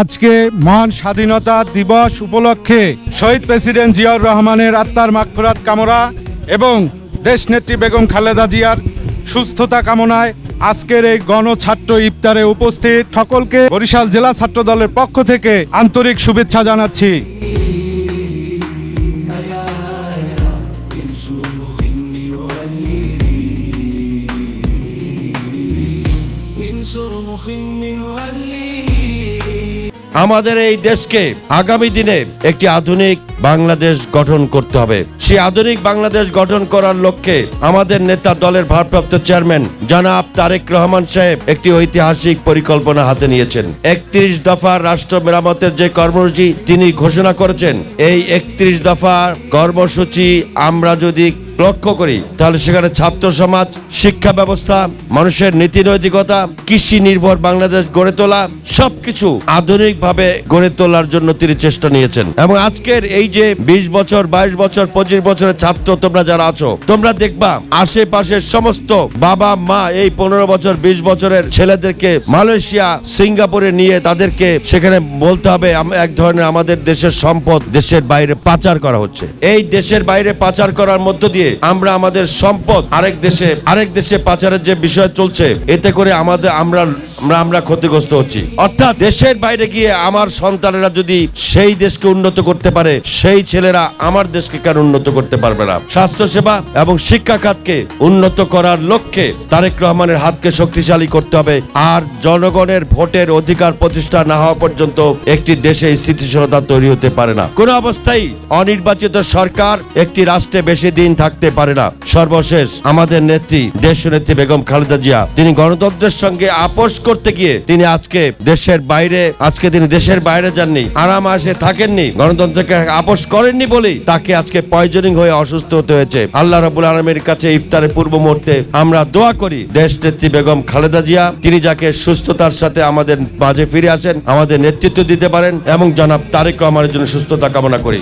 আজকে মহান স্বাধীনতা দিবস উপলক্ষে শহীদ প্রেসিডেন্ট জিয়াউর রহমানের আত্মার মাগফিরাত কামনা এবং দেশনেত্রী বেগম খালেদা জিয়ার সুস্থতা কামনায় আজকের এই গণছাত্র ইফতারে উপস্থিত সকলকে বরিশাল জেলা ছাত্র দলের পক্ষ থেকে আন্তরিক শুভেচ্ছা জানাচ্ছি انصر مخن ولي আমাদের এই দেশকে আগামী দিনে একটি আধুনিক বাংলাদেশ গঠন করতে হবে। সেই আধুনিক বাংলাদেশ গঠন করার লক্ষ্যে আমাদের নেতা দলের ভারপ্রাপ্ত চেয়ারম্যান জনাব তারেক রহমান সাহেব একটি ঐতিহাসিক পরিকল্পনা হাতে নিয়েছেন। একত্রিশ দফার রাষ্ট্র মেরামতের যে কর্মসূচি তিনি ঘোষণা করেছেন, এই একত্রিশ দফা কর্মসূচি আমরা যদি লক্ষ্য করি। তাহলে সেখানে ছাত্র সমাজ, শিক্ষা ব্যবস্থা, মানুষের নীতি নৈতিকতা, কৃষি নির্ভর বাংলাদেশ গড়ে তোলা, সবকিছু আধুনিকভাবে গড়ে তোলার জন্য তিনি চেষ্টা নিয়েছেন। এবং আজকের এই যে বিশ বছর, বাইশ বছর, পঁচিশ বছরের ছাত্র তোমরা যারা আছো, তোমরা দেখবা আশেপাশের সমস্ত বাবা, মা এই পনেরো বছর, বিশ বছরের ছেলেদেরকে মালয়েশিয়া, সিঙ্গাপুরে নিয়ে তাদেরকে সেখানে বলতে হবে এক ধরনের আমাদের দেশের সম্পদ দেশের বাইরে পাচার করা হচ্ছে। এই দেশের বাইরে পাচার করার মধ্য দিয়ে আমরা আমাদের সম্পদ আরেক দেশে আরেক দেশে পাচারের যে বিষয় চলছে, এতে করে আমাদের, আমরা আমরা আমরা ক্ষতিগ্রস্ত হচ্ছি। অর্থাৎ দেশের বাইরে গিয়ে আমার সন্তানেরা যদি সেই দেশকে উন্নত করতে পারে, সেই ছেলেরা আমার দেশকে কেন উন্নত করতে পারবে না? স্বাস্থ্য সেবা এবং শিক্ষা খাতকে উন্নত করার লক্ষ্যে তারেক রহমানের হাতকে শক্তিশালী করতে হবে। আর জনগণের ভোটের অধিকার প্রতিষ্ঠা না হওয়া পর্যন্ত একটি দেশে স্থিতিশীলতা তৈরি হতে পারে না। কোন অবস্থায় অনির্বাচিত সরকার একটি রাষ্ট্রে বেশি দিন থাকতে পারে না। সর্বশেষ আমাদের নেত্রী দেশ নেত্রী বেগম খালেদা জিয়া, তিনি গণতন্ত্রের সঙ্গে আপোষ করতে গিয়ে তিনি আজকে দেশের বাইরে, আজকে তিনি দেশের বাইরে যাননি আরাম আসে থাকেননি, গণতন্ত্রকে আপোষ করেননি বলেই তাকে আজকে পয়জনিং হয়ে অসুস্থ হতে হয়েছে। আল্লাহ রাবুল আলমের কাছে ইফতারের পূর্ব মুহূর্তে আমরা দোয়া করি দেশ নেত্রী বেগম খালেদা জিয়া, তিনি যাকে সুস্থতার সাথে আমাদের মাঝে ফিরে আসেন, আমাদের নেতৃত্ব দিতে পারেন, এবং জনাব তারেক রহমানের জন্য সুস্থতা কামনা করি।